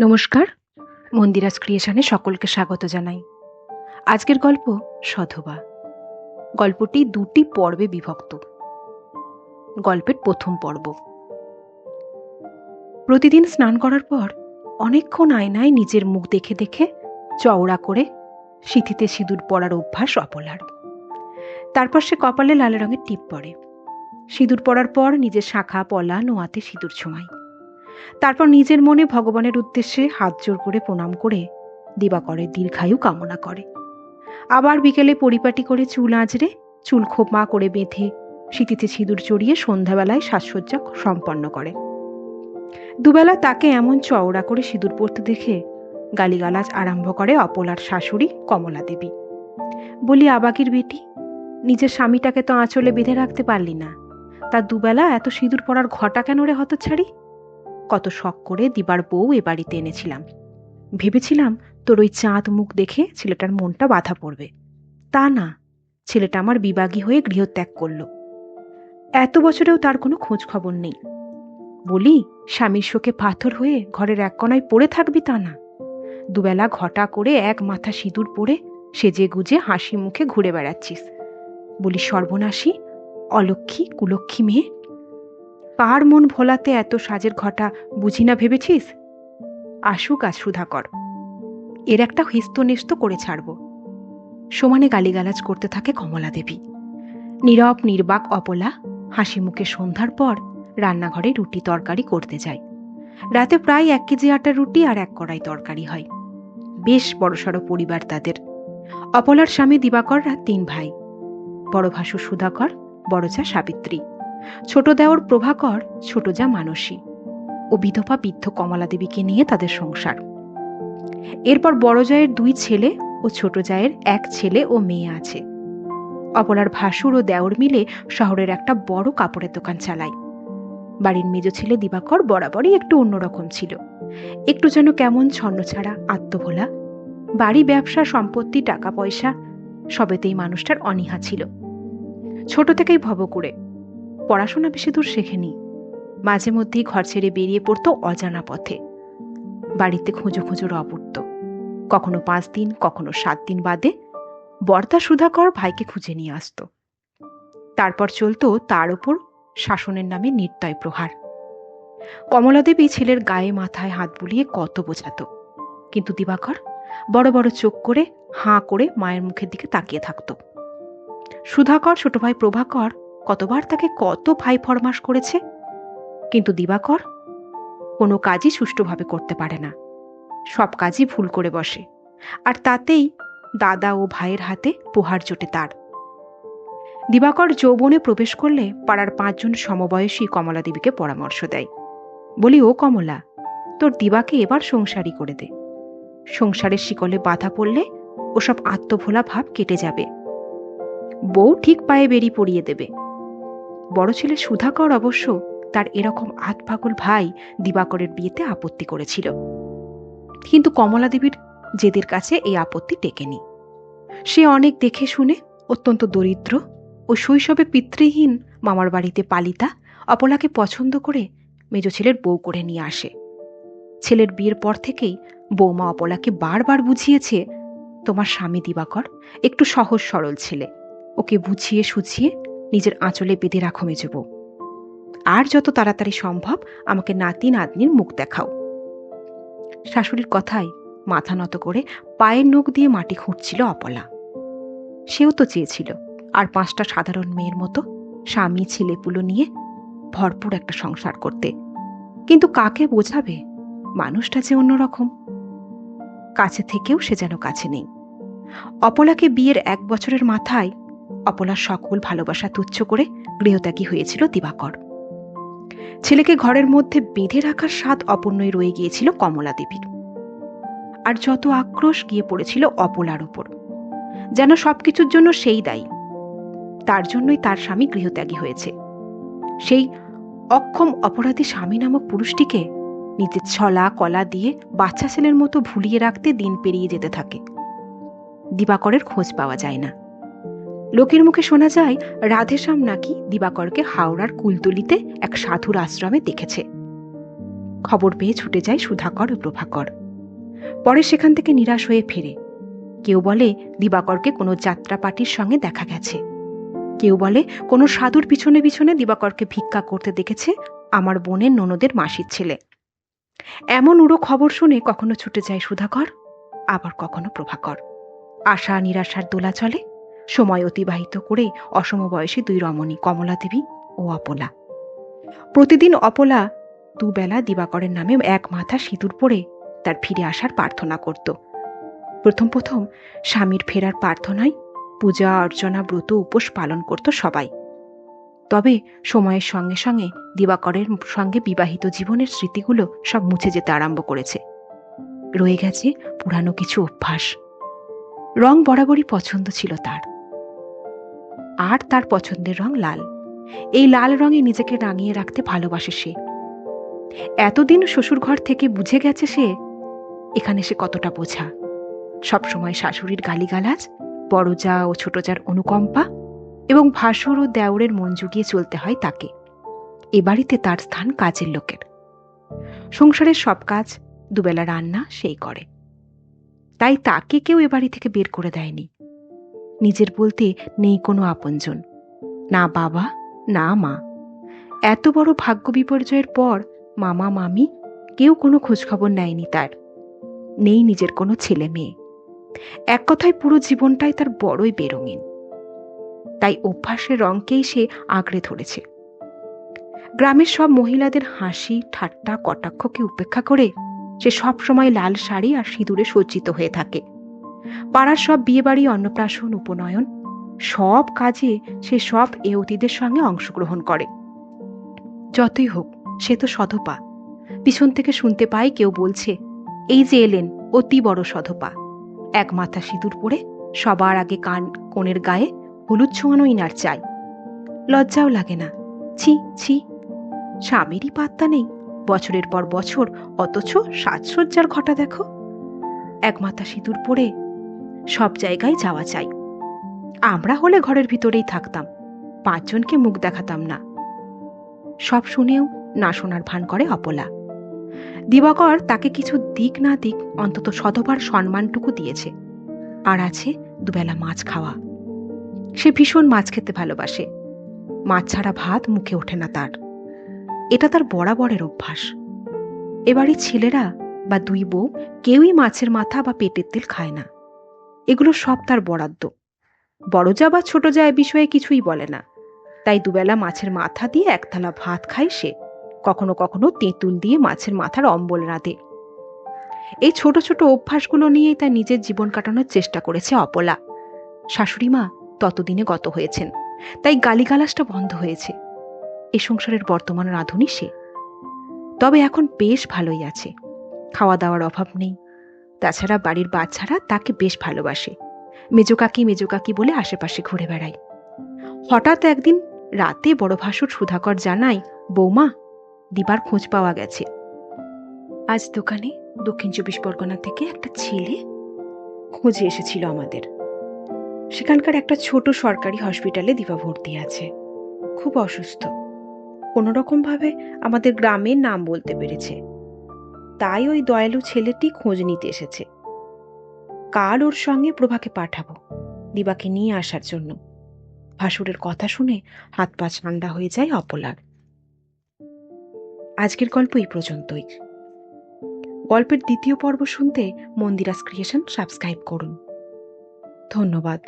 নমস্কার। মন্দিরাজ ক্রিয়েশনে সকলকে স্বাগত জানাই। আজকের গল্প সধবা। গল্পটি দুটি পর্বে বিভক্ত। গল্পের প্রথম পর্ব। প্রতিদিন স্নান করার পর অনেকক্ষণ আয়নায় নিজের মুখ দেখে দেখে চওড়া করে সিথিতে সিঁদুর পরার অভ্যাস অপলার। তারপর সে কপালে লাল রঙের টিপ পরে। সিঁদুর পরার পর নিজের শাখা, পলা, নোয়াতে সিঁদুর ছোঁয়ায়। তারপর নিজের মনে ভগবানের উদ্দেশ্যে হাত জোর করে প্রণাম করে দিবাকরের দীর্ঘায়ু কামনা করে। আবার বিকেলে পরিপাটি করে চুল আঁচড়ে, চুল খোপমা করে বেঁধে শীতিতে সিঁদুর চড়িয়ে সন্ধ্যাবেলায় সাজসজ্জা সম্পন্ন করে। দুবেলা তাকে এমন চওড়া করে সিঁদুর পরতে দেখে গালিগালাজ আরম্ভ করে অপলার শাশুড়ি কমলা দেবী। বলি আবাকির বেটি, নিজের স্বামীটাকে তো আঁচলে বেঁধে রাখতে পারলি না। তার দুবেলা এত সিঁদুর পরার ঘটা কেন রে হতচ্ছাড়ি কত শখ করে দিবার বউ এ বাড়িতে এনেছিলাম। ভেবেছিলাম, তোর ওই চাঁদ মুখ দেখে ছেলেটার মনটা বাধা পড়বে। তা না, ছেলেটা আমার বিবাগী হয়ে গৃহত্যাগ করল। এত বছরেও তার কোনো খোঁজ খবর নেই। বলি, স্বামীর শোকে পাথর হয়ে ঘরের এক কোনায় পড়ে থাকবি তা না? দুবেলা ঘটা করে এক মাথা সিঁদুর পরে সেজে গুজে হাসি মুখে ঘুরে বেড়াচ্ছিস। বলি, সর্বনাশী অলক্ষী কুলক্ষী মেয়ে কার মন ভোলাতে এত সাজের ঘটা বুঝি না ভেবেছিস? আসুক আজ সুধাকর। এর একটা হেস্তনেস্ত করে ছাড়ব। সমানে গালিগালাজ করতে থাকে কমলা দেবী। নীরব, নির্বাক, অপলা, হাসি মুখে সন্ধ্যার পর রান্নাঘরে রুটি তরকারি করতে যায়। রাতে প্রায় এক কেজি আটার রুটি আর এক কড়াই তরকারি হয়। বেশ বড়সড় পরিবার তাদের। অপলার স্বামী দিবাকররা তিন ভাই। বড় ভাসু সুধাকর বড় যা সাবিত্রী। ছোট দেওর প্রভাকর, ছোট যা মানসী ও বিধবা বৃদ্ধ কমলা দেবীকে নিয়ে তাদের সংসার। এরপর বড় জায়ের দুই ছেলে ও ছোট জায়ের এক ছেলে ও মেয়ে আছে। অপলার ভাসুর ও দেওর মিলে শহরের একটা বড় কাপড়ের দোকান চালায়। বাড়ির মেজ ছেলে দিবাকর বরাবরই একটু অন্যরকম ছিল। একটু যেন কেমন ছন্ন ছাড়া আত্মভোলা। বাড়ি ব্যবসা, সম্পত্তি, টাকা পয়সা সবেতেই মানুষটার অনীহা ছিল। ছোট থেকেই ভব করে পড়াশোনা বেশি দূর শেখেনি। মাঝে মধ্যেই ঘর ছেড়ে বেরিয়ে পড়তো অজানা পথে। বাড়িতে খুঁজো খুঁজো রবর্ত কখনো পাঁচ দিন, কখনো সাত দিন বাদে বর্তা সুধাকর ভাইকে খুঁজে নিয়ে আসতো। তারপর চলতো তার ওপর শাসনের নামে নির্দয় প্রহার। কমলাদেবী ছেলের গায়ে মাথায় হাত বুলিয়ে কত বোঝাতো। কিন্তু দিবাকর বড় বড় চোখ করে হাঁ করে মায়ের মুখের দিকে তাকিয়ে থাকতো। সুধাকর, ছোট ভাই প্রভাকর কতবার তাকে কত ভাই ফরমাস করেছে? কিন্তু দিবাকর কোনো কাজই সুষ্ঠুভাবে করতে পারে না। সব কাজই ভুল করে বসে, আর তাতেই দাদা ও ভাইয়ের হাতে পোহার জোটে তার। দিবাকর যৌবনে প্রবেশ করলে পাড়ার পাঁচজন সমবয়সী কমলা দেবীকে পরামর্শ দেয়। বলি, ও কমলা, তোর দিবাকে এবার সংসারই করে দে। সংসারের শিকলে বাধা পড়লে ওসব আত্মভোলা ভাব কেটে যাবে। বউ ঠিক পায়ে বেরিয়ে পড়িয়ে দেবে। বড় ছেলে সুধাকর অবশ্য তার এরকম আতপাগল ভাই দিবাকরের বিয়েতে আপত্তি করেছিল। কিন্তু কমলা দেবীর জেদের কাছে এই আপত্তি টেকেনি। সে অনেক দেখে শুনে অত্যন্ত দরিদ্র ও শৈশবে পিতৃহীন মামার বাড়িতে পালিতা অপলাকে পছন্দ করে মেজ ছেলের বউ করে নিয়ে আসে। ছেলের বিয়ের পর থেকেই বৌমা অপলাকে বারবার বুঝিয়েছে, তোমার স্বামী দিবাকর একটু সহজ সরল ছেলে। ওকে বুঝিয়ে সুঝিয়ে নিজের আঁচলে বেঁধে রাখো মেজব। আর যত তাড়াতাড়ি সম্ভব আমাকে নাতি নাতনির মুখ দেখাও। শাশুড়ির কথায় মাথা নত করে পায়ের নখ দিয়ে মাটি খুঁটছিল অপলা। সেও তো চেয়েছিল, আর পাঁচটা সাধারণ মেয়ের মতো স্বামী ছেলেপুলো নিয়ে ভরপুর একটা সংসার করতে। কিন্তু কাকে বোঝাবে? মানুষটা যে অন্যরকম। কাছে থেকেও সে যেন কাছে নেই। অপলাকে বিয়ের এক বছরের মাথায় অপলার সকল ভালোবাসা তুচ্ছ করে গৃহত্যাগী হয়েছিল দিবাকর। ছেলেকে ঘরের মধ্যে বেঁধে রাখার স্বাদ অপর্ণই রয়ে গিয়েছিল কমলা দেবীর। আর যত আক্রোশ গিয়ে পড়েছিল অপলার উপর, যেন সবকিছুর জন্য সেই দায়ী। তার জন্যই তার স্বামী গৃহত্যাগী হয়েছে। সেই অক্ষম অপরাধী স্বামী নামক পুরুষটিকে নিজের ছলা কলা দিয়ে বাচ্চা ছেলের মতো ভুলিয়ে রাখতে দিন পেরিয়ে যেতে থাকে। দিবাকরের খোঁজ পাওয়া যায় না। লোকের মুখে শোনা যায় রাধেশ্যাম নাকি দিবাকরকে হাওড়ার কুলতলিতে এক সাধুর আশ্রমে দেখেছে। খবর পেয়ে ছুটে যায় সুধাকর ও প্রভাকর। পরে সেখান থেকে নিরাশ হয়ে ফেরে। কেউ বলে, দিবাকরকে কোনো যাত্রা পার্টির সঙ্গে দেখা গেছে। কেউ বলে, কোনো সাধুর পিছনে পিছনে দিবাকরকে ভিক্ষা করতে দেখেছে আমার বোনের ননদের মাসির ছেলে। এমন উড়ো খবর শুনে কখনো ছুটে যায় সুধাকর, আবার কখনো প্রভাকর। আশা নিরাশার দোলা চলে সময় অতিবাহিত করে অসম অসমবয়সী দুই রমণী কমলা দেবী ও অপলা। প্রতিদিন অপলা দুবেলা দিবাকরের নামে এক মাথা সিঁদুর পরে তার ফিরে আসার প্রার্থনা করত। প্রথম প্রথম স্বামীর ফেরার প্রার্থনায় পূজা, অর্চনা, ব্রত, উপোস পালন করত সবাই। তবে সময়ের সঙ্গে সঙ্গে দিবাকরের সঙ্গে বিবাহিত জীবনের স্মৃতিগুলো সব মুছে যেতে আরম্ভ করেছে। রয়ে গেছে পুরানো কিছু অভ্যাস। রং বরাবরই পছন্দ ছিল তার। আর তার পছন্দের রং লাল। এই লাল রঙে নিজেকে রাঙিয়ে রাখতে ভালোবাসে সে। এতদিন শ্বশুর ঘর থেকে বুঝে গেছে সে এখানে সে কতটা বোঝা। সবসময় শাশুড়ির গালিগালাজ বড় যা ও ছোট যার অনুকম্পা এবং ভাসুর ও দেওরের মন জুগিয়ে চলতে হয় তাকে। এ বাড়িতে তার স্থান কাজের লোকের। সংসারের সব কাজ, দুবেলা রান্না, সেই করে। তাই তাকে কেউ এ বাড়ি থেকে বের করে দেয়নি। নিজের বলতে নেই কোনো আপনজন, না বাবা, না মা। এত বড় ভাগ্য বিপর্যয়ের পর মামা, মামি কেউ কোনো খোঁজখবর নেয়নি তার, নেই নিজের কোনো ছেলে মেয়ে। এক কথায় পুরো জীবনটাই তার বড়ই বেরঙিন। তাই অভ্যাসের রঙকেই সে আঁকড়ে ধরেছে। গ্রামের সব মহিলাদের হাসি, ঠাট্টা, কটাক্ষকে উপেক্ষা করে সে সব সময় লাল শাড়ি আর সিঁদুরে সজ্জিত হয়ে থাকে। পাড়ার সব বিয়েবাড়ি, অন্নপ্রাশন, উপনয়ন, সব কাজে সে সব এ অতিথিদের সঙ্গে অংশগ্রহণ করে। যতই হোক, সে তো সধপা। পিছন থেকে শুনতে পাই কেউ বলছে, এই যে এলেন, অতি বড় সধপা। এক মাথা সিঁদুর পরে সবার আগে কান, কোণের গায়ে হলুদ ছোঁয়ানো ইনার চাই। লজ্জাও লাগে না। ছি ছি। স্বামীরই পাত্তা নেই। বছরের পর বছর, অথচ সাজসজ্জার ঘটা দেখো। এক মাথা সিঁদুর পরে সব জায়গায় যাওয়া চাই আমরা হলে ঘরের ভিতরেই থাকতাম, পাঁচজনকে মুখ দেখাতাম না। সব শুনেও না শোনার ভান করে অপলা। দিবাকর তাকে কিছু দিক না দিক অন্তত শতবার সম্মানটুকু দিয়েছে। আর আছে দুবেলা মাছ খাওয়া। সে ভীষণ মাছ খেতে ভালোবাসে। মাছ ছাড়া ভাত মুখে ওঠে না তার। এটা তার বরাবরের অভ্যাস। এবারে ছেলেরা বা দুই বউ কেউই মাছের মাথা বা পেটের তেল খায় না। এগুলো সব তার বরাদ্দ। বড় যা বা ছোট যা এ বিষয়ে কিছুই বলে না। তাই দুবেলা মাছের মাথা দিয়ে একথালা ভাত খায় সে। কখনো কখনো তেঁতুল দিয়ে মাছের মাথার অম্বল রাঁধে। এই ছোট ছোট অভ্যাসগুলো নিয়েই তার নিজের জীবন কাটানোর চেষ্টা করেছে অপলা। শাশুড়ি মা ততদিনে গত হয়েছেন। তাই গালিগালাসটা বন্ধ হয়েছে। এ সংসারের বর্তমান রাঁধুনি সে। তবে এখন বেশ ভালোই আছে। খাওয়া দাওয়ার অভাব নেই। তাছাড়া বাড়ির বাচ্চারা তাকে বেশ ভালোবাসে। মেজো কাকি মেজো কাকি বলে আশেপাশে ঘুরে বেড়ায়। হঠাৎ একদিন রাতে বড় ভাসুর সুধাকর জানায়, বৌমা, দিবার খোঁজ পাওয়া গেছে। আজ দোকানে দক্ষিণ চব্বিশ পরগনা থেকে একটা ছেলে খোঁজে এসেছিল আমাদের। সেখানকার একটা ছোট সরকারি হসপিটালে দিবা ভর্তি আছে। খুব অসুস্থ। কোনো রকমভাবে আমাদের গ্রামের নাম বলতে পেরেছে। তাই ওই দয়ালু ছেলেটি খোঁজ নিতে এসেছে। কাল ওর সঙ্গে প্রভাকে পাঠাবো, দিবাকে নিয়ে আসার জন্য। ভাসুরের কথা শুনে হাত পা ঠান্ডা হয়ে যায় অপলার। আজকের গল্প এই পর্যন্তই। গল্পের দ্বিতীয় পর্ব শুনতে মন্দিরাস ক্রিয়েশন সাবস্ক্রাইব করুন। ধন্যবাদ।